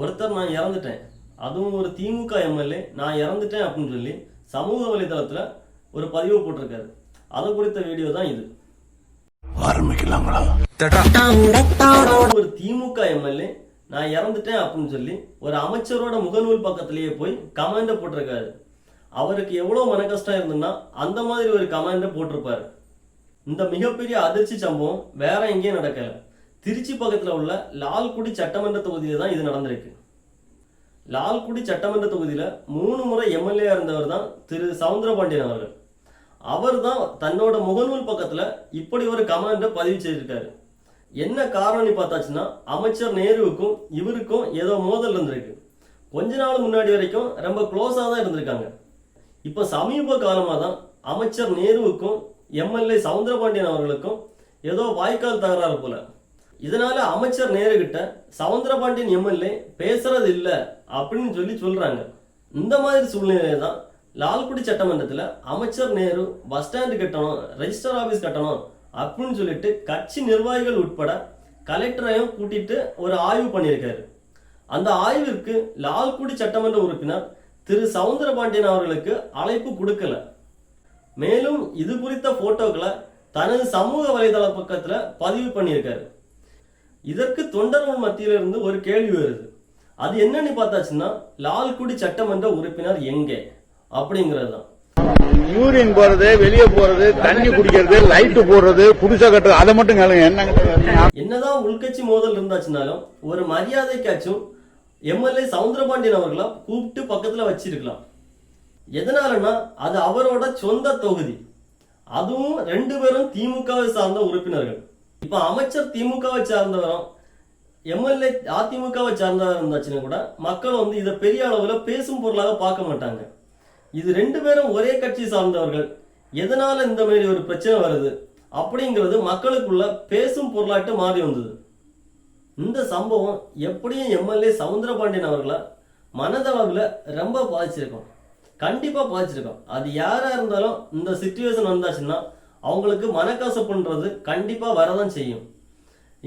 ஒருத்தர் நான் இறந்துட்டேன். அதுவும் ஒரு திமுக எம்எல்ஏ நான் இறந்துட்டேன் அப்படின்னு சொல்லி சமூக வலைதளத்தில் ஒரு பதிவு போட்டிருக்காரு. அதை குறித்த வீடியோ தான் இது. ஆரம்பிக்கலாங்களா? ஒரு திமுக எம்எல்ஏ நான் இறந்துட்டேன் அப்படின்னு சொல்லி ஒரு அமைச்சரோட முகநூல் பக்கத்திலேயே போய் கமெண்ட போட்டிருக்காரு. அவருக்கு எவ்வளவு மன கஷ்டம் இருந்ததுன்னா அந்த மாதிரி ஒரு கமெண்ட போட்டிருப்பாரு. இந்த மிகப்பெரிய அதிர்ச்சி சம்பவம் வேற எங்கேயும் நடக்கல. திருச்சி பக்கத்தில் உள்ள லால்குடி சட்டமன்ற தொகுதியில் தான் இது நடந்திருக்கு. லால்குடி சட்டமன்ற தொகுதியில் மூணு முறை எம்எல்ஏ இருந்தவர் தான் திரு சவுந்தரபாண்டியன் அவர்கள். அவர் தான் தன்னோட முகநூல் பக்கத்தில் இப்படி ஒரு கமெண்ட்டை பதிவு செய்திருக்காரு. என்ன காரணம்னு பார்த்தாச்சுன்னா அமைச்சர் நேருவுக்கும் இவருக்கும் ஏதோ மோதல் இருந்திருக்கு. கொஞ்ச நாள் முன்னாடி வரைக்கும் ரொம்ப க்ளோஸாக தான் இருந்திருக்காங்க. இப்போ சமீப காலமாக தான் அமைச்சர் நேருவுக்கும் எம்எல்ஏ சவுந்தரபாண்டியன் அவர்களுக்கும் ஏதோ வாய்க்கால் தகராறு போல. இதனால அமைச்சர் நேரு கிட்ட சவுந்தரபாண்டியன் எம்எல்ஏ பேசுறது இல்ல அப்படின்னு சொல்லி சொல்றாங்க. இந்த மாதிரி சூழ்நிலையில தான் லால்குடி சட்டமன்றத்தில் அமைச்சர் நேரு பஸ் ஸ்டாண்டு கட்டணும் ரெஜிஸ்டர் ஆபீஸ் கட்டணும் அப்படின்னு சொல்லிட்டு கட்சி நிர்வாகிகள் உட்பட கலெக்டரையும் கூட்டிட்டு ஒரு ஆய்வு பண்ணியிருக்காரு. அந்த ஆய்விற்கு லால்குடி சட்டமன்ற உறுப்பினர் திரு சவுந்தரபாண்டியன் அவர்களுக்கு அழைப்பு கொடுக்கல. மேலும் இது குறித்த போட்டோக்களை தனது சமூக வலைதள பக்கத்துல பதிவு பண்ணியிருக்காரு. இதற்கு தொண்டர்கள் மத்தியில இருந்து ஒரு கேள்வி வருது. அது என்னன்னு பார்த்தாச்சுன்னா லால்குடி சட்டமன்ற உறுப்பினர் எங்கே? அப்படிங்கிறது தான் யூரின் போறது வெளியே போறது தண்ணி குடிக்கிறது லைட் போடுறது புதுசா கட்டுறது அதை மட்டும் கேளுங்க. என்ன என்னதான் உள்கட்சி மோதல் இருந்தாச்சுனாலும் ஒரு மரியாதைக்காச்சும் எம்எல்ஏ சவுந்தரபாண்டியன் அவர்களா கூப்பிட்டு பக்கத்துல வச்சிருக்கலாம். எதனாலனா அது அவரோட சொந்த தொகுதி. அதுவும் ரெண்டு பேரும் திமுகவை சார்ந்த உறுப்பினர்கள். இப்போ அமைச்சர் திமுகவை சார்ந்தவரும் எம்எல்ஏ அதிமுகவை சார்ந்தவர் இருந்தாச்சுன்னா கூட மக்கள் வந்து இதை பெரிய அளவுல பேசும் பொருளாக பார்க்க மாட்டாங்க. இது ரெண்டு பேரும் ஒரே கட்சி சார்ந்தவர்கள். எதனால இந்த மாதிரி ஒரு பிரச்சனை வருது? அப்படிங்கிறது மக்களுக்குள்ள பேசும் பொருளாட்டு மாறி வந்தது. இந்த சம்பவம் எப்படியும் எம்எல்ஏ சவுந்தரபாண்டியன் அவர்களை மனதளவில் ரொம்ப பாதிச்சிருக்கோம். கண்டிப்பா பாதிச்சிருக்கோம். அது யாராக இருந்தாலும் இந்த சுச்சுவேஷன் வந்தாச்சுன்னா அவங்களுக்கு மனக்கசப்புன்றது கண்டிப்பா வரதான் செய்யும்.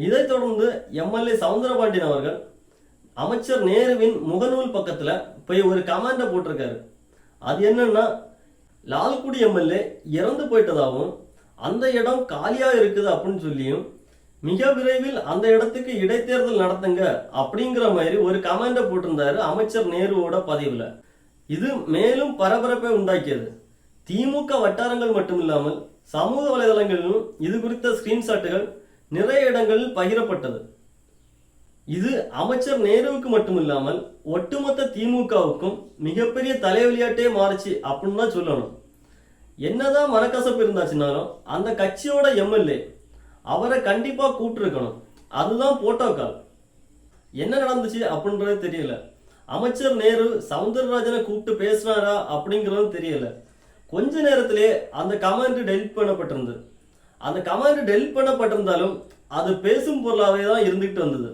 இதைத் தொடர்ந்து எம்எல்ஏ சவுந்தரபாண்டியன் அவர்கள் அமைச்சர் நேருவின் முகநூல் பக்கத்துல போய் ஒரு கமெண்டை போட்டிருக்காரு. அது என்னன்னா லால்குடி எம்எல்ஏ இறந்து போயிட்டதாகவும் அந்த இடம் காலியா இருக்குது அப்படின்னு சொல்லியும் மிக விரைவில் அந்த இடத்துக்கு இடைத்தேர்தல் நடத்துங்க அப்படிங்கிற மாதிரி ஒரு கமெண்டை போட்டிருந்தாரு அமைச்சர் நேருவோட பதிவுல. இது மேலும் பரபரப்பை உண்டாக்கியது. திமுக வட்டாரங்கள் மட்டும் இல்லாமல் சமூக வலைதளங்களிலும் இது குறித்த ஸ்கிரீன்ஷாட்டுகள் நிறைய இடங்களில் பகிரப்பட்டது. இது அமைச்சர் நேருவுக்கு மட்டுமில்லாமல் ஒட்டுமொத்த திமுகவுக்கும் மிகப்பெரிய தலைவலியாட்டே மாறுச்சு அப்படின்னு தான் சொல்லணும். என்னதான் மனக்கசப்பு இருந்தாச்சுனாலும் அந்த கட்சியோட எம்எல்ஏ அவரை கண்டிப்பாக கூப்பிட்டுருக்கணும். அதுதான் போட்டோக்கால். என்ன நடந்துச்சு அப்படின்றது தெரியல. அமைச்சர் நேரு சவுந்தரராஜனை கூப்பிட்டு பேசினாரா அப்படிங்கிறதும் தெரியல. கொஞ்ச நேரத்திலே அந்த கமெண்ட் டெலிட் பண்ணப்பட்டிருந்தது. அந்த கமெண்ட் டெலிட் பண்ணப்பட்டிருந்தாலும் அது பேசும் பொருளாகவே தான் இருந்துகிட்டு வந்தது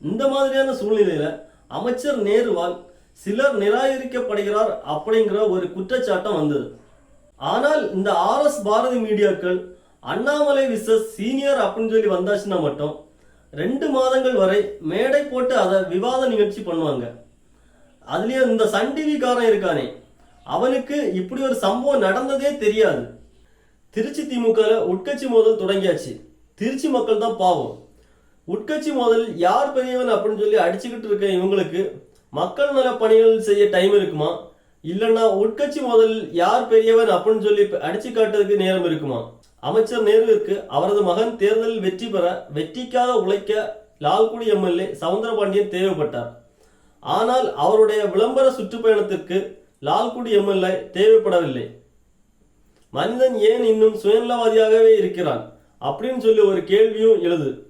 இந்த மாதிரியான சூழ்நிலையில் அமைச்சர் நேருவால் சிலர் நிராகரிக்கப்படுகிறார் அப்படிங்கிற ஒரு குற்றச்சாட்டம் வந்தது. ஆனால் இந்த ஆர் எஸ் பாரதி மீடியாக்கள் அண்ணாமலை விசஸ் சீனியர் அப்படின்னு சொல்லி வந்தாச்சுன்னா மட்டும் ரெண்டு மாதங்கள் வரை மேடை போட்டு அதை விவாத நிகழ்ச்சி பண்ணுவாங்க. அதுலேயும் இந்த சன் டிவி காரன் இருக்கானே அவனுக்கு இப்படி ஒரு சம்பவம் நடந்ததே தெரியாது. திருச்சி திமுகவில் உட்கட்சி மோதல் தொடங்கியாச்சு. திருச்சி மக்கள் தான் பாவம். உட்கட்சி மோதல் யார் பெரியவன் அப்படின்னு சொல்லி அடிச்சுக்கிட்டு இருக்க இவங்களுக்கு மக்கள் நல பணிகள் செய்ய டைம் இருக்குமா? இல்லைன்னா உட்கட்சி மோதல் யார் பெரியவன் அப்படின்னு சொல்லி அடிச்சு காட்டுறதுக்கு நேரம் இருக்குமா? அமைச்சர் நேருவிற்கு அவரது மகன் தேர்தலில் வெற்றி பெற வெற்றிக்காக உழைக்க லால்குடி எம்எல்ஏ சவுந்தரபாண்டியன் தேவைப்பட்டார். ஆனால் அவருடைய விளம்பர சுற்றுப்பயணத்திற்கு லால்குடி எம்எல்ஏ தேவைப்படவில்லை. மனிதன் ஏன் இன்னும் சுயநலவாதியாகவே இருக்கிறான்? அப்படின்னு சொல்லி ஒரு கேள்வியும் எழுது.